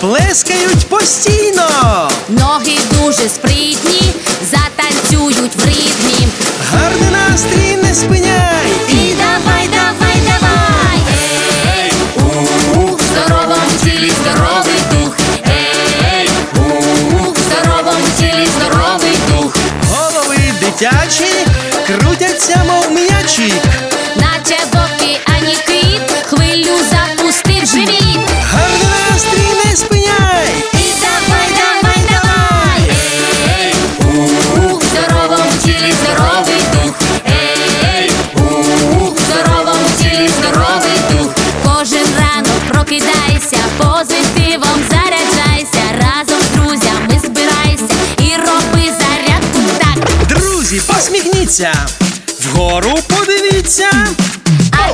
плескають постійно. Ноги дуже спритні, затанцюють в ритмі. Гарний настрій не спиняй. І давай, давай, давай. Ей, у, в здоровому тілі здоровий дух. Ей, у, в здоровому тілі здоровий дух. Голови дитячі крутяться, мов м'ячі. Наче в океані посміхніться. Вгору подивіться. А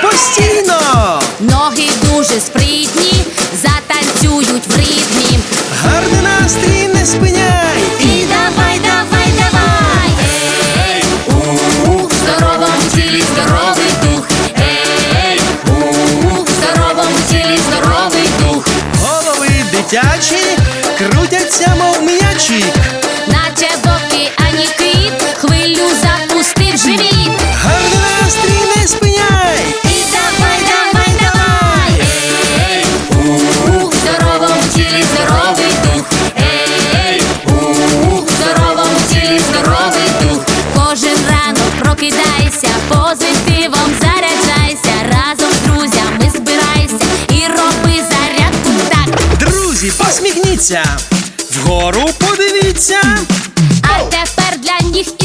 плескають постійно. Ноги дуже спритні, затанцюють в ритмі. Гарний настрій не спиняй. І давай, давай, давай. Ей, у, в здоровому тілі здоровий дух. Ей, у, в здоровому тілі здоровий дух. Голови дитячі крутяться, мов м'ячі. прокидайся, позитивом заряджайся, разом з друзями збирайся і роби зарядку так. Друзі, посміхніться, вгору подивіться. А тепер для них.